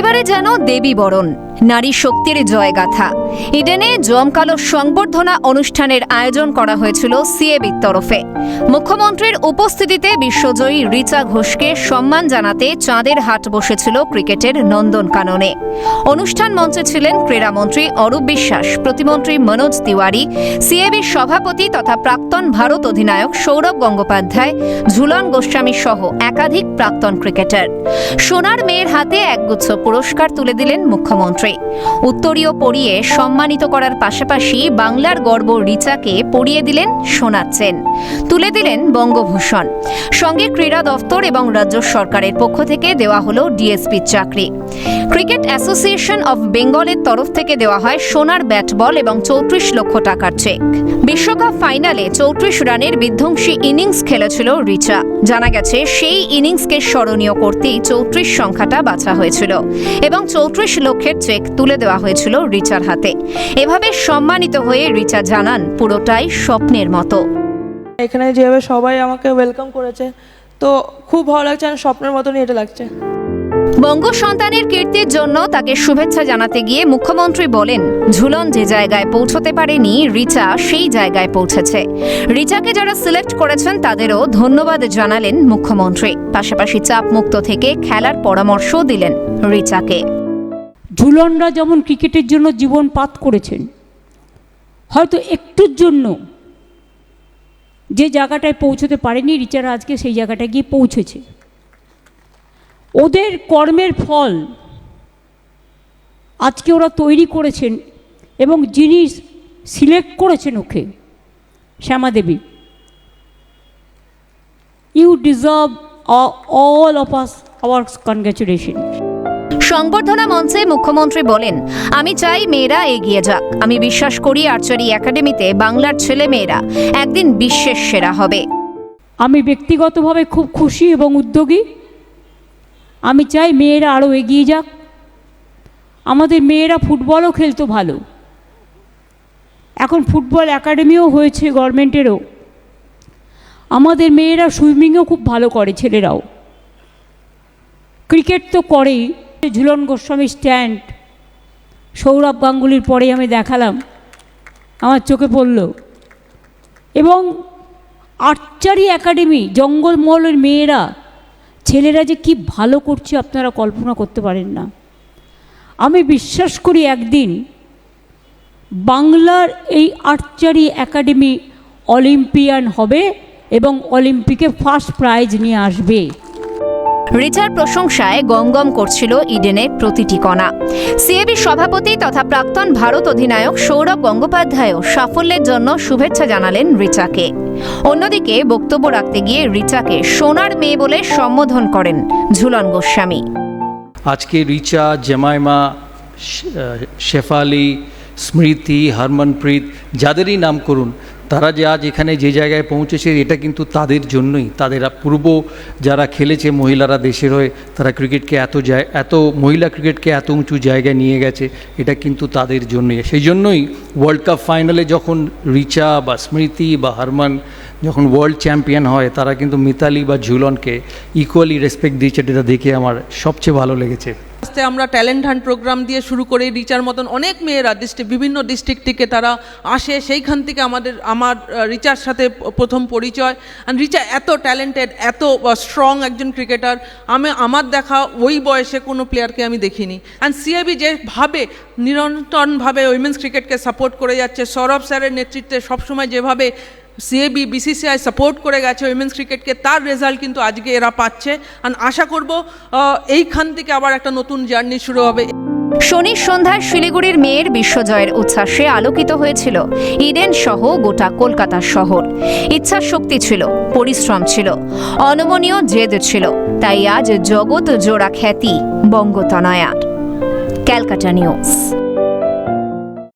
একেবারে যেন দেবী বরণ নারী শক্তির জয়গাথা। ইডেনে জমকালো সংবর্ধনা অনুষ্ঠানের আয়োজন করা হয়েছিল সিএবির তরফে। মুখ্যমন্ত্রীর উপস্থিতিতে বিশ্বজয়ী রিচা ঘোষকে সম্মান জানাতে চাঁদের হাট বসেছিল ক্রিকেটের নন্দনকাননে অনুষ্ঠান মঞ্চে ছিলেন ক্রীড়ামন্ত্রী অরূপ বিশ্বাস, প্রতিমন্ত্রী মনোজ তিওয়ারি, সিএবির সভাপতি তথা প্রাক্তন ভারত অধিনায়ক সৌরভ গঙ্গোপাধ্যায়, ঝুলন গোস্বামী সহ একাধিক প্রাক্তন ক্রিকেটার। সোনার মেয়ের হাতে একগুচ্ছ পুরস্কার তুলে দিলেন মুখ্যমন্ত্রী। উত্তরীয় পরিয়ে সম্মানিত করার পাশাপাশি বাংলার গর্ব রিচাকে পরিয়ে দিলেন চেন তুলে দিলেন বঙ্গভূষণ। সঙ্গে ক্রীড়া দফতর এবং রাজ্য সরকারের পক্ষ থেকে দেওয়া হলো ডিএসপির চাকরি। ক্রিকেট অ্যাসোসিয়েশন অফ বেঙ্গলের তরফ থেকে দেওয়া হয় সোনার ব্যাট বল এবং চৌত্রিশ লক্ষ টাকার চেক। বিশ্বকাপ ফাইনালে চৌত্রিশ রানের বিধ্বংসী ইনিংস খেলেছিল রিচা। জানা গেছে, সেই ইনিংসকে স্মরণীয় করতেই চৌত্রিশ সংখ্যাটা বাছা হয়েছিল এবং চৌত্রিশ লক্ষের চেক তুলে দেওয়া হয়েছিল রিচার হাতে। এভাবে সম্মানিত হয়ে রিচা জানান পুরোটাই স্বপ্নের মতো। এখানে যেভাবে সবাই আমাকে ওয়েলকাম করেছে তো খুব ভালো লাগছে আর স্বপ্নের মতনই এটা লাগছে। বঙ্গ সন্তানের কীর্তির জন্য তাকে শুভেচ্ছা জানাতে গিয়ে মুখ্যমন্ত্রী বলেন ঝুলন যে জায়গায় পৌঁছতে পারেনি রিচা সেই জায়গায় পৌঁছেছে। রিচাকে যারা সিলেক্ট করেছেন তাদেরও ধন্যবাদ জানালেন মুখ্যমন্ত্রী। পাশাপাশি চাপ মুক্ত থেকে খেলার পরামর্শ দিলেন রিচাকে। ঝুলনরা যেমন ক্রিকেটের জন্য জীবন পাত করেছেন, হয়তো একটুর জন্য যে জায়গাটায় পৌঁছতে পারেনি রিচারা আজকে সেই জায়গাটায় গিয়ে পৌঁছেছে। ওদের কর্মের ফল আজকে ওরা তৈরি করেছেন এবং যিনি সিলেক্ট করেছেন okay, Shyamadevi. You deserve all of us our congratulation সংবর্ধনা মঞ্চে মুখ্যমন্ত্রী বলেন, আমি চাই মেয়েরা এগিয়ে যাক। আমি বিশ্বাস করি আর্চারি একাডেমিতে বাংলার ছেলে মেয়েরা একদিন বিশ্বের সেরা হবে। আমি ব্যক্তিগতভাবে খুব খুশি এবং উদ্যোগী। আমি চাই মেয়েরা আরও এগিয়ে যাক। আমাদের মেয়েরা ফুটবলও খেলতো ভালো। এখন ফুটবল একাডেমিও হয়েছে গভর্নমেন্টেরও। আমাদের মেয়েরা সুইমিংও খুব ভালো করে, ছেলেরাও। ক্রিকেট তো করেই। ঝুলন গোস্বামী স্ট্যান্ড সৌরভ গাঙ্গুলির পরে আমি দেখালাম। আমার চোখে পড়ল। এবং আর্চারি একাডেমি, জঙ্গলমহলের মেয়েরা, ছেলেরা যে কি ভালো করছে আপনারা কল্পনা করতে পারেন না। আমি বিশ্বাস করি একদিন বাংলার এই আর্চারি একাডেমি অলিম্পিয়ান হবে এবং অলিম্পিকে ফার্স্ট প্রাইজ নিয়ে আসবে। রিচার প্রশংসায় গমগম করছিল ইডেনের প্রতিটি কণা। সিএবি সভাপতি তথা প্রাক্তন ভারত অধিনায়ক সৌরভ গঙ্গোপাধ্যায়ও সাফল্যের জন্য শুভেচ্ছা জানালেন রিচাকে। অন্যদিকে বক্তব্য রাখতে গিয়ে রিচাকে সোনার মেয়ে বলে সম্বোধন করেন ঝুলন গোস্বামী। আজকে রিচা, জেমাইমা শেফালি, স্মৃতি, হরমনপ্রীত, যাদেরই নাম করুন তারা যে আজ এখানে যে জায়গায় পৌঁছেছে, এটা কিন্তু তাদের জন্যই। তাদের পূর্ব যারা খেলেছে মহিলারা দেশের হয়ে, তারা ক্রিকেটকে এত এত মহিলা ক্রিকেটকে এত উঁচু জায়গায় নিয়ে গেছে, এটা কিন্তু তাদের জন্যই। সেই জন্যই ওয়ার্ল্ড কাপ ফাইনালে যখন রিচা বা স্মৃতি বা হারমান যখন ওয়ার্ল্ড চ্যাম্পিয়ন হয়, তারা কিন্তু মিতালি বা ঝুলনকে ইকুয়ালি রেসপেক্ট দিয়েছে এটা দেখে আমার সবচেয়ে ভালো লেগেছে। আস্তে আমরা ট্যালেন্ট হান্ট প্রোগ্রাম দিয়ে শুরু করে। রিচার মতন অনেক মেয়েরা ডিস্ট্রিক্ট বিভিন্ন ডিস্ট্রিক্ট থেকে তারা আসে। সেইখান থেকে আমাদের, আমার রিচার সাথে প্রথম পরিচয়। আর রিচা এত ট্যালেন্টেড এত স্ট্রং একজন ক্রিকেটার আমি, আমার দেখা ওই বয়সে কোনো প্লেয়ারকে আমি দেখিনি। অ্যান্ড সিএবি যেভাবে নিরন্তরভাবে উইমেন্স ক্রিকেটকে সাপোর্ট করে যাচ্ছে, সৌরভ স্যারের নেতৃত্বে সবসময় যেভাবে সিএবি বিসিসিআই সাপোর্ট করে গেছে উইমেন্স ক্রিকেটকে তার রেজাল্ট কিন্তু আজকে এরা পাচ্ছে। আর আশা করব এইখান থেকে আবার একটা নতুন জার্নি শুরু হবে। শনির সন্ধ্যায় শিলিগুড়ির মেয়ের বিশ্বজয়ের উচ্ছ্বাসে আলোকিত হয়েছিল ইডেন সহ গোটা কলকাতা শহর। ইচ্ছা শক্তি ছিল, পরিশ্রম ছিল, অনমনীয় জেদ ছিল, তাই আজ জগৎ জোড়া খ্যাতি বঙ্গতনয়ার ক্যালকাটা নিউজ।